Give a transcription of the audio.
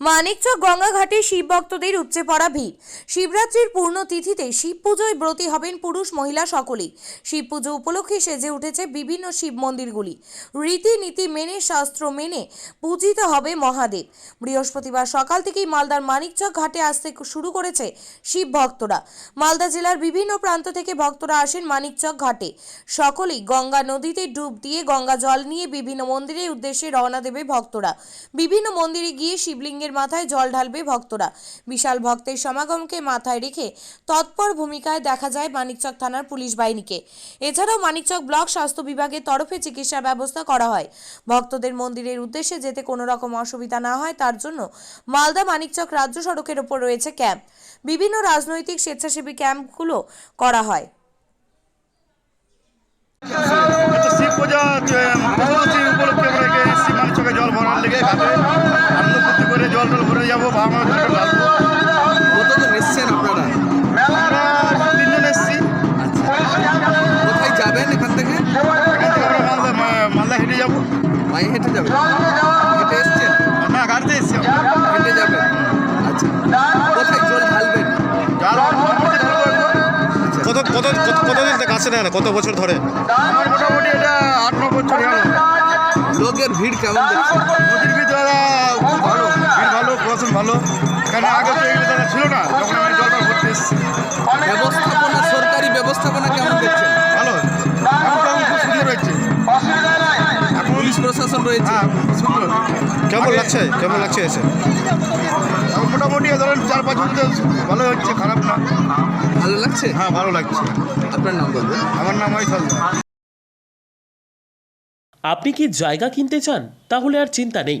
মানিকচক গঙ্গাঘাটে শিব ভক্তদের উপচে পড়া ভিড়। শিবরাত্রির পূর্ণ তিথিতে শিব পুজোয় ব্রতী হবেন পুরুষ মহিলা সকলেই। শিব পুজো উপলক্ষে সেজে উঠেছে বিভিন্ন শিব মন্দিরগুলি। রীতিনীতি মেনে, শাস্ত্র মেনে পূজিত হবে মহাদেব। বৃহস্পতিবার সকাল থেকেই মালদার মানিকচক ঘাটে আসতে শুরু করেছে শিব ভক্তরা। মালদা জেলার বিভিন্ন প্রান্ত থেকে ভক্তরা আসেন মানিকচক ঘাটে। সকলেই গঙ্গা নদীতে ডুব দিয়ে গঙ্গা জল নিয়ে বিভিন্ন মন্দিরের উদ্দেশ্যে রওনা দেবে ভক্তরা। বিভিন্ন মন্দিরে গিয়ে শিবলিঙ্গের মাথায় জল ঢালবে ভক্তরা। বিশাল ভক্তের সমাগমকে মাথায় রেখে তৎপর ভূমিকায় দেখা যায় মানিকচক থানার পুলিশ বাহিনীকে। এছাড়াও মানিকচক ব্লক স্বাস্থ্য বিভাগের তরফে চিকিৎসা ব্যবস্থা করা হয়। ভক্তদের মন্দিরের উদ্দেশ্যে যেতে কোনো রকম অসুবিধা না হয় তার জন্য মালদা মানিকচক রাজ্য সড়কের ওপর রয়েছে ক্যাম্প। বিভিন্ন রাজনৈতিক স্বেচ্ছাসেবী ক্যাম্পগুলো করা হয়। আচ্ছা শিব পূজা উপলক্ষে আমরা শিব মানে চোখে জল ভরার লেগে। ঘাটে আনন্দ করে জল টল ভরে যাব কতজন এসছেন আপনারা? আমরা তিনজন এসেছি। আচ্ছা। কোথায় যাবেন এখান থেকে? আমরা মালদা মালদা হেঁটে যাব। হেঁটে যাবেন হেঁটে এসছেন? না গাড়িতে এসেছি হেঁটে যাবেন? আচ্ছা। কোথায় জল ঢালবেন? একবার। কত কত কত- কতদিন থেকে আসেন এখানে? কত বছর ধরে? আমার মোটামুটি এটা আট ন বছর লোকের ভিড় কেমন দেখছেন? ভালো এখানে আগে তো এগুলো জায়গা ছিল না যখন আমি জলটা ভরতে এসেছি। ব্যবস্থাপনা সরকারি ব্যবস্থাপনা কেমন দেখছেন? ভালো। এখন খুব সুন্দর হয়েছে। পুলিশ প্রশাসন রয়েছে। হ্যাঁ সুন্দর। কেমন লাগছে? কেমন লাগছে এসে? মোটামুটি ধরেন চার পাঁচ বছর ভালো হচ্ছে খারাপ না। ভালো লাগছে? হ্যাঁ ভালো লাগছে। আপনার নাম বলবেন আমার নাম আপনি কি জায়গা কিনতে চান? তাহলে আর চিন্তা নেই।